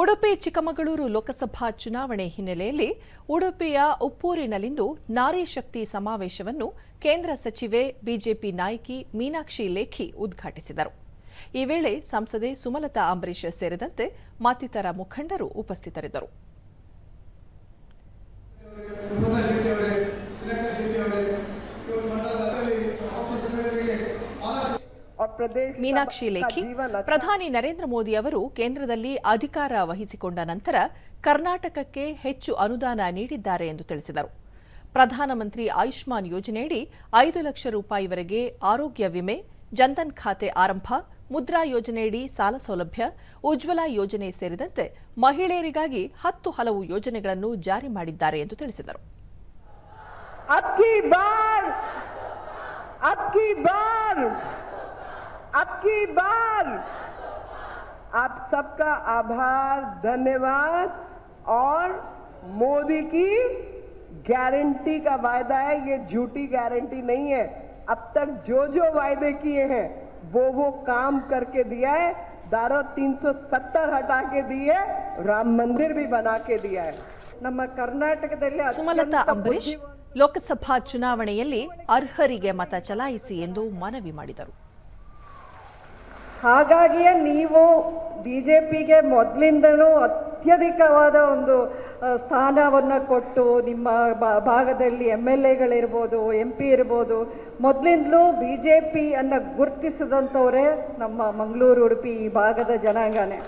ಉಡುಪಿ, ಚಿಕ್ಕಮಗಳೂರು ಲೋಕಸಭಾ ಚುನಾವಣೆ ಹಿನ್ನೆಲೆಯಲ್ಲಿ ಉಡುಪಿಯ ಉಪ್ಪೂರಿನಲ್ಲಿಂದು ನಾರಿ ಶಕ್ತಿ ಸಮಾವೇಶವನ್ನು ಕೇಂದ್ರ ಸಚಿವೆ, ಬಿಜೆಪಿ ನಾಯಕಿ ಮೀನಾಕ್ಷಿ ಲೇಖಿ ಉದ್ಘಾಟಿಸಿದರು. ಈ ವೇಳೆ ಸಂಸದೆ ಸುಮಲತಾ ಅಂಬರೀಶ್ ಸೇರಿದಂತೆ ಮತ್ತಿತರ ಮುಖಂಡರು ಉಪಸ್ಥಿತರಿದ್ದರು. ಮೀನಾಕ್ಷಿ ಲೇಖಿ ಪ್ರಧಾನಿ ನರೇಂದ್ರ ಮೋದಿ ಅವರು ಕೇಂದ್ರದಲ್ಲಿ ಅಧಿಕಾರ ವಹಿಸಿಕೊಂಡ ನಂತರ ಕರ್ನಾಟಕಕ್ಕೆ ಹೆಚ್ಚು ಅನುದಾನ ನೀಡಿದ್ದಾರೆ ಎಂದು ತಿಳಿಸಿದರು. ಪ್ರಧಾನಮಂತ್ರಿ ಆಯುಷ್ಮಾನ್ ಯೋಜನೆಯಡಿ ಐದು ಲಕ್ಷ ರೂಪಾಯಿವರೆಗೆ ಆರೋಗ್ಯ ವಿಮೆ ಜನ್ಧನ್ ಖಾತೆ ಆರಂಭ ಮುದ್ರಾ ಯೋಜನೆಯಡಿ ಸಾಲ ಸೌಲಭ್ಯ ಉಜ್ವಲ ಯೋಜನೆ ಸೇರಿದಂತೆ ಮಹಿಳೆಯರಿಗಾಗಿ ಹತ್ತು ಹಲವು ಯೋಜನೆಗಳನ್ನು ಜಾರಿ ಮಾಡಿದ್ದಾರೆ ಎಂದು ತಿಳಿಸಿದರು. की बार आप सबका आभार धन्यवाद और मोदी की गारंटी का वायदा है ये झूठी गारंटी नहीं है अब तक जो जो वायदे किए हैं वो वो काम करके दिया है दारो 370 हटा के दिए राम मंदिर भी बना के दिया है ನಮ್ಮ ಕರ್ನಾಟಕದಲ್ಲಿ ಸುಮಲತಾ ಅತ್ಯಂತ ಅಂಬರೀಶ್ ಲೋಕಸಭಾ ಚುನಾವಣೆಯಲ್ಲಿ ಅರ್ಹರಿಗೆ ಮತ ಚಲಾಯಿಸಿ ಎಂದು ಮನವಿ ಮಾಡಿದರು ಹಾಗಾಗಿಯೇ ನೀವು ಬಿ ಜೆ ಪಿಗೆ ಮೊದಲಿಂದನೂ ಅತ್ಯಧಿಕವಾದ ಒಂದು ಸ್ಥಾನವನ್ನು ಕೊಟ್ಟು ನಿಮ್ಮ ಭಾಗದಲ್ಲಿ ಎಂ ಎಲ್ ಎಗಳಿರ್ಬೋದು, ಎಂ ಪಿ ಇರ್ಬೋದು, ಮೊದಲಿಂದಲೂ ಬಿ ಜೆ ಪಿಯನ್ನು ಗುರುತಿಸಿದಂಥವರೇ ನಮ್ಮ ಮಂಗಳೂರು, ಉಡುಪಿ ಈ ಭಾಗದ ಜನಾಂಗನೇ.